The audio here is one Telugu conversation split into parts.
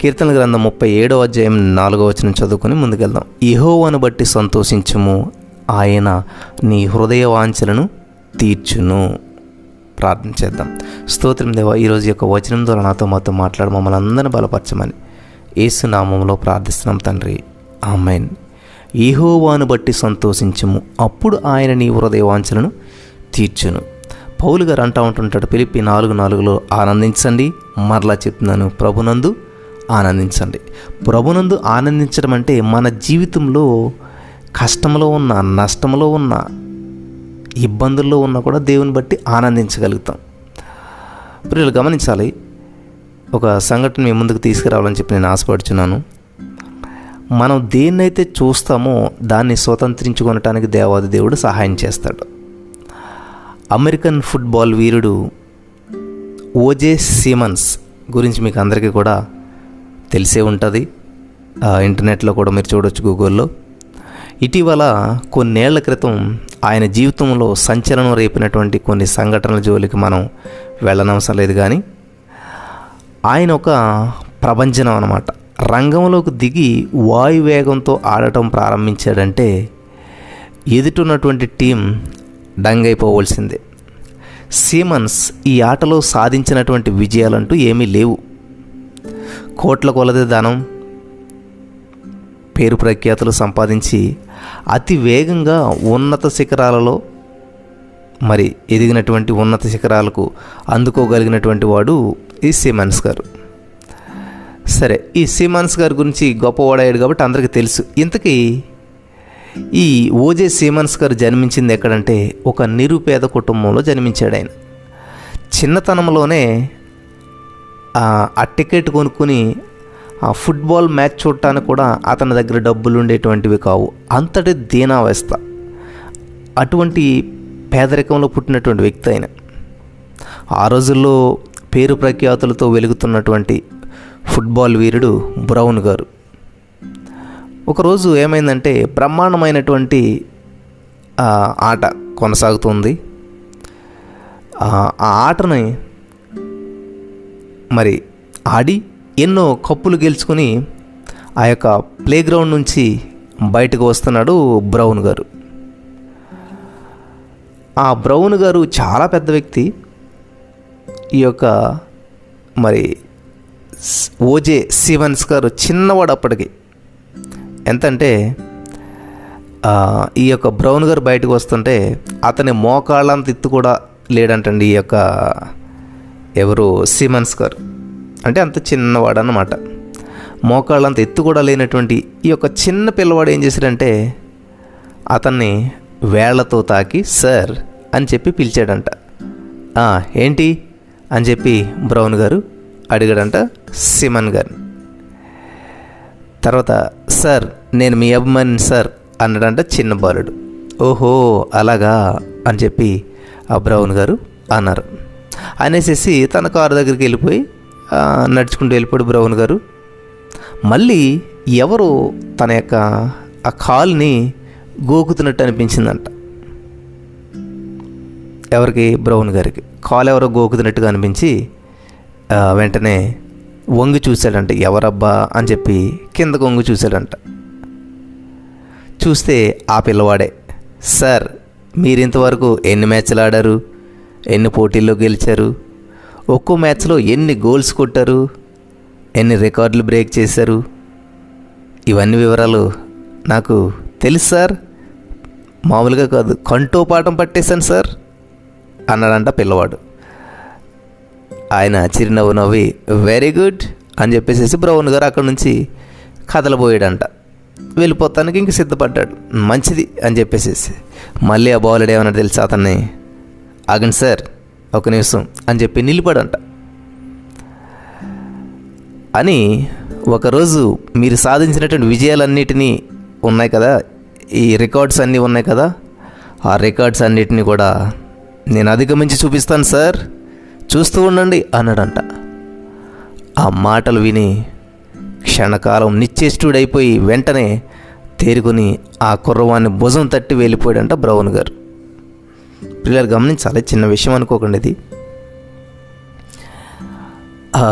కీర్తన గ్రంథం ముప్పై ఏడో అధ్యాయం నాలుగో వచనం చదువుకొని ముందుకెళ్దాం. ఇహోవను బట్టి సంతోషించుము ఆయన నీ హృదయ వాంఛలను తీర్చును. ప్రార్థన చేద్దాం. స్తోత్రం దేవ ఈరోజు యొక్క వచనం ద్వారా నాతో మాతో మాట్లాడు మమ్మల్ని అందరిని బలపరచమని. ఏసునామంలో ప్రార్థిస్తున్నాం తండ్రి. ఆమెన్. ఈహోవాను బట్టి సంతోషించము అప్పుడు ఆయన నీ హృదయ వాంఛలను తీర్చును. పౌలు గారు అంటూ ఉంటుంటాడు పిలిపి నాలుగు నాలుగులో ఆనందించండి మరలా చెప్తున్నాను ప్రభునందు ఆనందించండి. ప్రభునందు ఆనందించడం అంటే మన జీవితంలో కష్టంలో ఉన్న నష్టంలో ఉన్న ఇబ్బందుల్లో ఉన్నా కూడా దేవుని బట్టి ఆనందించగలుగుతాం. ప్రియులు గమనించాలి. ఒక సంఘటన మీ ముందుకు తీసుకురావాలని చెప్పి నేను ఆశపడుచున్నాను. మనం దేన్నైతే చూస్తామో దాన్ని స్వతంత్రించుకొనటానికి దేవాది దేవుడు సహాయం చేస్తాడు. అమెరికన్ ఫుట్బాల్ వీరుడు ఓజే సీమన్స్ గురించి మీకు అందరికీ కూడా తెలిసే ఉంటుంది. ఇంటర్నెట్లో కూడా మీరు చూడొచ్చు గూగుల్లో. ఇటీవల కొన్నేళ్ళ క్రితం ఆయన జీవితంలో సంచలనం రేపినటువంటి కొన్ని సంఘటనల జోలికి మనం వెళ్ళనవసరం లేదు కానీ ఆయన ఒక ప్రభంజనం అనమాట రంగంలోకి దిగి వాయువేగంతో ఆడటం ప్రారంభించాడంటే ఎదుటున్నటువంటి టీం డంగైపోవలసిందే. సీమన్స్ ఈ ఆటలో సాధించినటువంటి విజయాలంటూ ఏమీ లేవు. కోట్ల కొలది ధనం పేరు ప్రఖ్యాతులు సంపాదించి అతి వేగంగా ఉన్నత శిఖరాలలో మరి ఎదిగినటువంటి ఉన్నత శిఖరాలకు అందుకోగలిగినటువంటి వాడు ఈ సిమన్స్ గారు. సరే ఈ సిమన్స్ గారి గురించి గొప్పవాడయ్యాడు కాబట్టి అందరికీ తెలుసు. ఇంతకీ ఈ ఓజే సీమన్స్ గారు జన్మించింది ఎక్కడంటే ఒక నిరుపేద కుటుంబంలో జన్మించాడు ఆయన. చిన్నతనంలోనే ఆ టికెట్ కొనుక్కుని ఆ ఫుట్బాల్ మ్యాచ్ చూడటానికి కూడా అతని దగ్గర డబ్బులు ఉండేటువంటివి కావు. అంతటి దీనావస్థ. అటువంటి పేదరికంలో పుట్టినటువంటి వ్యక్తి ఆయన. ఆ రోజుల్లో పేరు ప్రఖ్యాతులతో వెలుగుతున్నటువంటి ఫుట్బాల్ వీరుడు బ్రౌన్ గారు. ఒకరోజు ఏమైందంటే బ్రహ్మాండమైనటువంటి ఆట కొనసాగుతుంది. ఆ ఆటని మరి ఆడి ఎన్నో కప్పులు గెలుచుకుని ఆ యొక్క ప్లే గ్రౌండ్ నుంచి బయటకు వస్తున్నాడు బ్రౌన్ గారు. ఆ బ్రౌన్ గారు చాలా పెద్ద వ్యక్తి. ఈ యొక్క మరి ఓజే సివన్స్ గారు చిన్నవాడు అప్పటికి. ఎంతంటే ఈ యొక్క బ్రౌన్ గారు బయటకు వస్తుంటే అతని మోకాళ్ళంత ఎత్తు కూడా లేడంటండి ఈ యొక్క ఎవరు సిమన్స్ గారు. అంటే అంత చిన్నవాడు అన్నమాట మోకాళ్ళంత ఎత్తు కూడా లేనటువంటి ఈ యొక్క చిన్న పిల్లవాడు ఏం చేశాడంటే అతన్ని వేళ్ళతో తాకి సార్ అని చెప్పి పిలిచాడంట. ఏంటి? అని చెప్పి బ్రౌన్ గారు అడిగాడంట సిమన్ గారిని. తర్వాత సార్ నేను మీ అభిమాని సార్ అన్నాడంట చిన్న బాలుడు. ఓహో అలాగా అని చెప్పి ఆ బ్రౌన్ గారు అన్నారు. అనేసి తన కారు దగ్గరికి వెళ్ళిపోయి నడుచుకుంటూ వెళ్ళిపోయాడు బ్రౌన్ గారు. మళ్ళీ ఎవరు తన యొక్క ఆ కాల్ని గోకుతున్నట్టు అనిపించిందంట. ఎవరికి? బ్రౌన్ గారికి. కాలు ఎవరో గోకుతున్నట్టుగా అనిపించి వెంటనే వంగి చూశాడంట. ఎవరబ్బా అని చెప్పి కిందకు వంగి చూశాడంట. చూస్తే ఆ పిల్లవాడే సార్ మీరు ఇంతవరకు ఎన్ని మ్యాచ్లు ఆడారు? ఎన్ని పోటీల్లో గెలిచారు? ఒక్కో మ్యాచ్లో ఎన్ని గోల్స్ కొట్టారు? ఎన్ని రికార్డులు బ్రేక్ చేశారు? ఇవన్నీ వివరాలు నాకు తెలుసు సార్. మామూలుగా కాదు కంటో పాఠం పట్టేశాను సార్ అన్నాడంట పిల్లవాడు. ఆయన చిరునవ్వు నవ్వి వెరీ గుడ్ అని చెప్పేసి బ్రౌన్ గారు అక్కడి నుంచి కదలబోయాడంట. వెళ్ళిపోతానికి ఇంక సిద్ధపడ్డాడు. మంచిది అని చెప్పేసి మళ్ళీ ఆ బౌలర్ ఏమన్నా తెలుసా అతన్ని? ఆగండి సార్ ఒక నిమిషం అని చెప్పి నిలిపాడంట అని ఒకరోజు మీరు సాధించినటువంటి విజయాలన్నిటినీ ఉన్నాయి కదా ఈ రికార్డ్స్ అన్నీ ఉన్నాయి కదా ఆ రికార్డ్స్ అన్నిటినీ కూడా నేను అధిగమించి చూపిస్తాను సార్ చూస్తూ ఉండండి అన్నాడంట. ఆ మాటలు విని క్షణకాలం నిశ్చేష్టుడైపోయి వెంటనే తేరుకొని ఆ కుర్రవాన్ని భుజం తట్టి వెళ్ళిపోయాడంట బ్రౌన్ గారు. పిల్లలు గమనించాలి. చిన్న విషయం అనుకోకండి ఇది.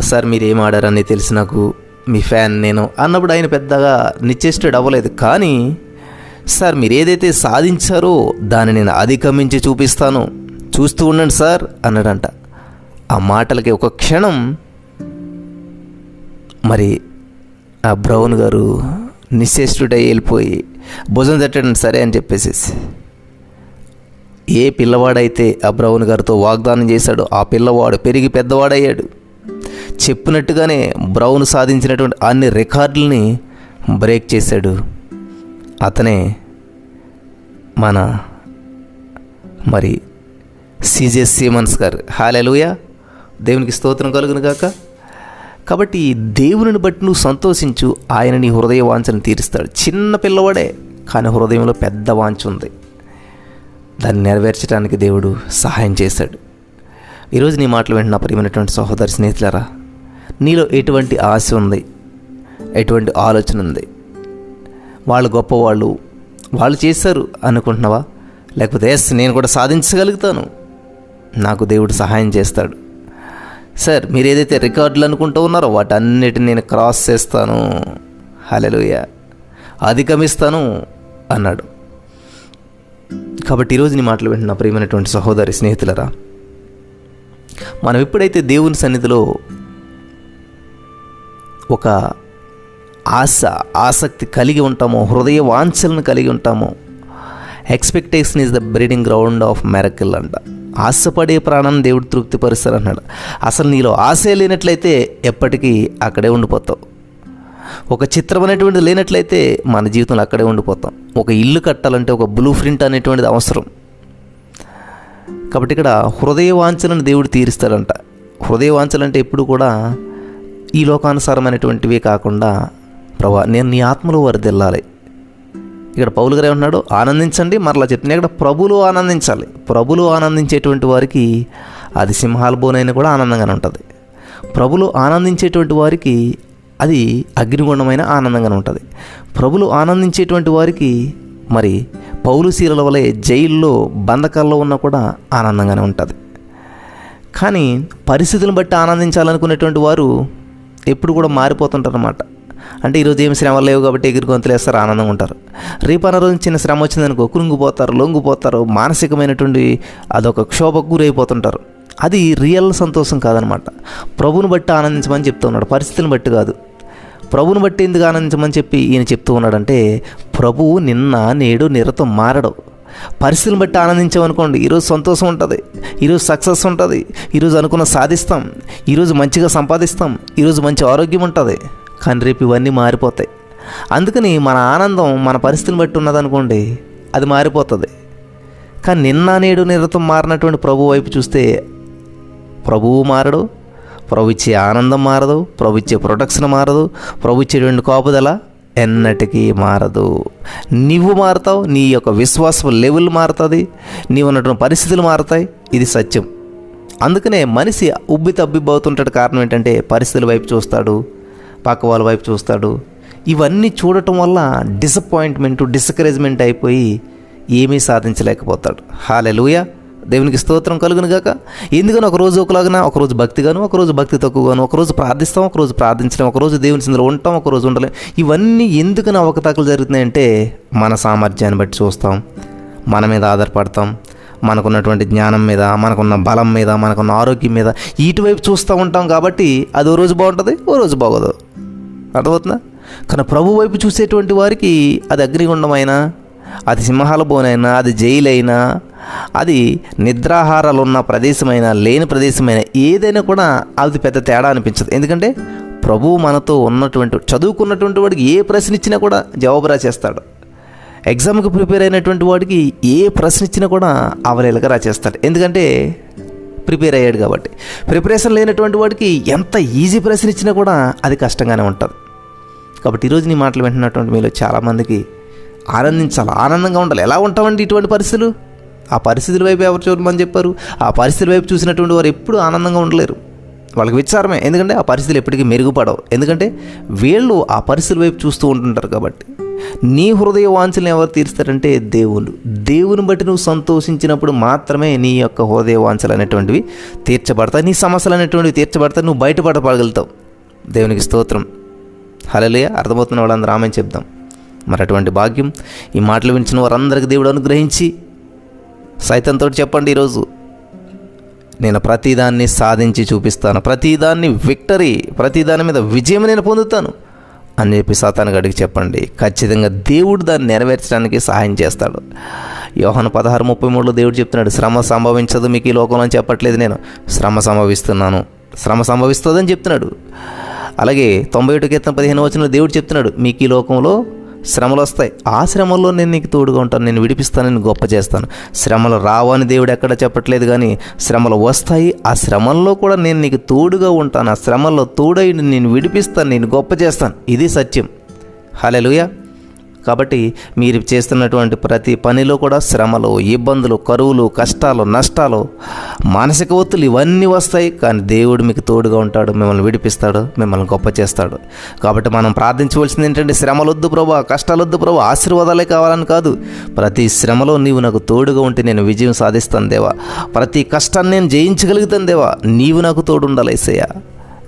సార్ మీరు ఏం ఆడారని తెలిసి నాకు మీ ఫ్యాన్ నేను అన్నప్పుడు ఆయన పెద్దగా నిశ్చేష్టుడు అవ్వలేదు. కానీ సార్ మీరు ఏదైతే సాధించారో దాన్ని నేను అధిగమించి చూపిస్తాను. చూస్తూ ఉండండి సార్ అన్నాడంట. ఆ మాటలకి ఒక క్షణం మరి ఆ బ్రౌన్ గారు నిశ్చేష్టుడై వెళ్ళిపోయి భుజం తట్టడం సరే అని చెప్పేసి ఏ పిల్లవాడైతే ఆ బ్రౌన్ గారితో వాగ్దానం చేశాడో ఆ పిల్లవాడు పెరిగి పెద్దవాడయ్యాడు. చెప్పినట్టుగానే బ్రౌన్ సాధించినటువంటి అన్ని రికార్డుల్ని బ్రేక్ చేశాడు. అతనే మన మరి సిజే సీమన్స్ గారు. హాలెలుయా! దేవునికి స్తోత్రం కలుగును గాక. కాబట్టి దేవునిని బట్టి నువ్వు సంతోషించు ఆయన నీ హృదయ వాంఛను తీరుస్తాడు. చిన్న పిల్లవాడే కానీ హృదయంలో పెద్ద వాంఛ ఉంది. దాన్ని నెరవేర్చడానికి దేవుడు సహాయం చేశాడు. ఈరోజు నీ మాటలు వింటున్న ప్రియమైనటువంటి సహోదరి స్నేహితులరా నీలో ఎటువంటి ఆశ ఉంది? ఎటువంటి ఆలోచన ఉంది? వాళ్ళు గొప్పవాళ్ళు వాళ్ళు చేశారు అనుకుంటున్నావా? లేకపోతే ఎస్ నేను కూడా సాధించగలుగుతాను. నాకు దేవుడు సహాయం చేస్తాడు. సార్ మీరు ఏదైతే రికార్డులు అనుకుంటూ ఉన్నారో వాటన్నిటిని నేను క్రాస్ చేస్తాను. హలలుయ అధిగమిస్తాను అన్నాడు. కాబట్టి ఈరోజు నీ మాటలు వింటున్న ప్రియమైనటువంటి సహోదరి స్నేహితులరా మనం ఎప్పుడైతే దేవుని సన్నిధిలో ఒక ఆశ ఆసక్తి కలిగి ఉంటామో హృదయ వాంఛలను కలిగి ఉంటామో expectation is the breeding ground of miracle అంట. ఆశపడే ప్రాణం దేవుడు తృప్తిపరుస్తారు అన్నాడు అసలు నీలో ఆశ లేనట్లయితే ఎప్పటికీ అక్కడే ఉండిపోతావు. ఒక చిత్రం అనేటువంటిది లేనట్లయితే మన జీవితంలో అక్కడే ఉండిపోతాం. ఒక ఇల్లు కట్టాలంటే ఒక బ్లూ ప్రింట్ అనేటువంటిది అవసరం. కాబట్టి ఇక్కడ హృదయ వాంఛలను దేవుడు తీరుస్తాడంట. హృదయ వాంఛలు అంటే ఎప్పుడు కూడా ఈ లోకానుసారమైనటువంటివే కాకుండా ప్రభా నేను నీ ఆత్మలో వరదెళ్ళాలి ఇక్కడ పౌలు గారు ఏమన్నాడు ఆనందించండి మరలా చెప్పిన ఇక్కడ ప్రభులు ఆనందించాలి. ప్రభులు ఆనందించేటువంటి వారికి అది సింహాల బోనైనా కూడా ఆనందంగానే ఉంటుంది. ప్రభులు ఆనందించేటువంటి వారికి అది అగ్నిగుణమైన ఆనందంగానే ఉంటుంది. ప్రభులు ఆనందించేటువంటి వారికి మరి పౌలు శీలల వలె జైల్లో బంధకాల్లో ఉన్నా కూడా ఆనందంగానే ఉంటుంది. కానీ పరిస్థితులను బట్టి ఆనందించాలనుకునేటువంటి వారు ఎప్పుడు కూడా మారిపోతుంటారనమాట అంటే ఈరోజు ఏమి శ్రమలు లేవు కాబట్టి ఎగిరి గొంతులు వేస్తారు ఆనందంగా ఉంటారు. రేపు అన్న రోజు చిన్న శ్రమ వచ్చిందనుకో కృంగిపోతారు లొంగిపోతారు మానసికమైనటువంటి అదొక క్షోభకు గురైపోతుంటారు. అది రియల్ సంతోషం కాదనమాట ప్రభుని బట్టి ఆనందించమని చెప్తూ ఉన్నాడు. పరిస్థితిని బట్టి కాదు. ప్రభుని బట్టి ఎందుకు ఆనందించమని చెప్పి ఈయన చెప్తూ ఉన్నాడంటే ప్రభువు నిన్న నేడు నిరతం మారడు. పరిస్థితులను బట్టి ఆనందించామనుకోండి ఈరోజు సంతోషం ఉంటుంది ఈరోజు సక్సెస్ ఉంటుంది ఈరోజు అనుకున్న సాధిస్తాం ఈరోజు మంచిగా సంపాదిస్తాం ఈరోజు మంచి ఆరోగ్యం ఉంటుంది. కానీ రేపు ఇవన్నీ మారిపోతాయి. అందుకని మన ఆనందం మన పరిస్థితిని బట్టి ఉన్నదనుకోండి అది మారిపోతుంది. కానీ నిన్న నేడు నిరతం మారినటువంటి ప్రభు వైపు చూస్తే ప్రభువు మారడు ప్రభు ఇచ్చే ఆనందం మారదు ప్రభు ఇచ్చే ప్రొటెక్షన్ మారదు ప్రభు ఇచ్చేటువంటి కాపుదల ఎన్నటికీ మారదు. నువ్వు మారుతావు నీ యొక్క విశ్వాసం లెవెల్ మారుతుంది నీవు ఉన్నటువంటి పరిస్థితులు మారుతాయి ఇది సత్యం. అందుకనే మనిషి ఉబ్బి తబ్బిబ్బవుతుంటాడు కారణం ఏంటంటే పరిస్థితుల వైపు చూస్తాడు పక్క వాళ్ళ వైపు చూస్తాడు. ఇవన్నీ చూడటం వల్ల డిసప్పాయింట్మెంట్ డిస్కరేజ్మెంట్ అయిపోయి ఏమీ సాధించలేకపోతాడు. హాలెలుయా దేవునికి స్తోత్రం కలుగును గాక. ఎందుకని ఒక రోజు ఒకలాగా ఒక రోజు భక్తిగాను ఒక రోజు భక్తి తక్కువగాను ఒక రోజు ప్రార్థిస్తాం ఒకరోజు ప్రార్థించడం ఒక రోజు దేవుని సిందులో ఉంటాం ఒక రోజు ఉండలేం. ఇవన్నీ ఎందుకని అవకతవకలు జరుగుతున్నాయంటే మన సామర్థ్యాన్ని బట్టి చూస్తాం. మన మీద ఆధారపడతాం. మనకున్నటువంటి జ్ఞానం మీద మనకున్న బలం మీద మనకున్న ఆరోగ్యం మీద ఇటువైపు చూస్తూ ఉంటాం కాబట్టి అది ఓ రోజు బాగుంటుంది ఓ రోజు బాగోదు. అర్థమవుతుందా? కానీ ప్రభు వైపు చూసేటువంటి వారికి అది అగ్నిగుండమైనా అది సింహాల బోనైనా అది జైలైనా అది నిద్రాహారాలు ఉన్న ప్రదేశమైనా లేని ప్రదేశమైనా ఏదైనా కూడా అది పెద్ద తేడా అనిపించదు. ఎందుకంటే ప్రభువు మనతో ఉన్నటువంటి చదువుకున్నటువంటి వాడికి ఏ ప్రశ్న ఇచ్చినా కూడా జవాబు రాసేస్తాడు. ఎగ్జామ్కి ప్రిపేర్ అయినటువంటి వాడికి ఏ ప్రశ్న ఇచ్చినా కూడా అవలేలుగా రాసేస్తాడు. ఎందుకంటే ప్రిపేర్ అయ్యాడు కాబట్టి. ప్రిపరేషన్ లేనటువంటి వాడికి ఎంత ఈజీ ప్రశ్న ఇచ్చినా కూడా అది కష్టంగానే ఉంటుంది. కాబట్టి ఈరోజు నీ మాటలు వింటున్నటువంటి మీలో చాలామందికి ఆనందించాలి. ఆనందంగా ఉండాలి. ఎలా ఉంటామండి ఇటువంటి పరిస్థితులు? ఆ పరిస్థితుల వైపు ఎవరు చూడమని చెప్పారు? ఆ పరిస్థితుల వైపు చూసినటువంటి వారు ఎప్పుడూ ఆనందంగా ఉండలేరు. వాళ్ళకి విచారమే. ఎందుకంటే ఆ పరిస్థితులు ఎప్పటికీ మెరుగుపడవు. ఎందుకంటే వీళ్ళు ఆ పరిస్థితుల వైపు చూస్తూ ఉంటుంటారు కాబట్టి. నీ హృదయ వాంఛలను ఎవరు తీరుస్తారంటే దేవుళ్ళు. దేవుని బట్టి నువ్వు సంతోషించినప్పుడు మాత్రమే నీ యొక్క హృదయ వాంఛలు అనేటువంటివి తీర్చబడతాయి. నీ సమస్యలు అనేటువంటివి తీర్చబడతాయి. నువ్వు బయటపడగలుగుతావు. దేవునికి స్తోత్రం. హలలియ అర్థమవుతున్న వాళ్ళందరూ ఆమె చెప్దాం. మరి అటువంటి భాగ్యం. ఈ మాటలు వించిన వారందరికీ దేవుడు అనుగ్రహించి సైతంతో చెప్పండి ఈరోజు. నేను ప్రతిదాన్ని సాధించి చూపిస్తాను. ప్రతిదాన్ని విక్టరీ ప్రతిదాని మీద విజయం నేను పొందుతాను అని చెప్పి సాతానికి అడిగి చెప్పండి. ఖచ్చితంగా దేవుడు దాన్ని నెరవేర్చడానికి సహాయం చేస్తాడు. యోహన పదహారు ముప్పై మూడులో దేవుడు చెప్తున్నాడు శ్రమ సంభవించదు మీకు ఈ లోకంలో అని చెప్పట్లేదు నేను. శ్రమ సంభవిస్తున్నాను. శ్రమ సంభవిస్తుందని చెప్తున్నాడు. అలాగే తొంభై ఒకటి క్రితం పదిహేను వచ్చిన దేవుడు చెప్తున్నాడు మీకు ఈ లోకంలో శ్రమలు వస్తాయి. ఆ శ్రమల్లో నేను నీకు తోడుగా ఉంటాను. నేను విడిపిస్తాను. నేను గొప్ప చేస్తాను. శ్రమలు రావని దేవుడు ఎక్కడ చెప్పట్లేదు కానీ శ్రమలు వస్తాయి. ఆ శ్రమల్లో కూడా నేను నీకు తోడుగా ఉంటాను. ఆ శ్రమల్లో తోడై నేను విడిపిస్తాను. నేను గొప్ప చేస్తాను. ఇది సత్యం. హలెలుయా కాబట్టి మీరు చేస్తున్నటువంటి ప్రతి పనిలో కూడా శ్రమలు ఇబ్బందులు కరువులు కష్టాలు నష్టాలు మానసిక ఒత్తులు ఇవన్నీ వస్తాయి. కానీ దేవుడు మీకు తోడుగా ఉంటాడు మిమ్మల్ని విడిపిస్తాడు మిమ్మల్ని గొప్ప చేస్తాడు. కాబట్టి మనం ప్రార్థించవలసింది ఏంటంటే శ్రమలొద్దు ప్రభా కష్టాలొద్దు ప్రభా ఆశీర్వాదాలే కావాలని కాదు. ప్రతి శ్రమలో నీవు నాకు తోడుగా ఉంటే నేను విజయం సాధిస్తాను దేవా. ప్రతి కష్టాన్ని నేను జయించగలుగుతాను దేవా. నీవు నాకు తోడు ఉండాలి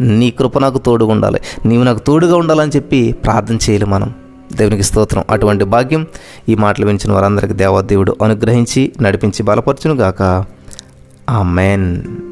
నీ కృప నాకు తోడుగా ఉండాలి. నీవు నాకు తోడుగా ఉండాలని చెప్పి ప్రార్థన చేయాలి మనం. దేవునికి స్తోత్రం. అటువంటి భాగ్యం ఈ మాటలు వినిచిన వారందరికీ దేవాదేవుడు అనుగ్రహించి నడిపించి బలపరచును గాక ఆ మెన్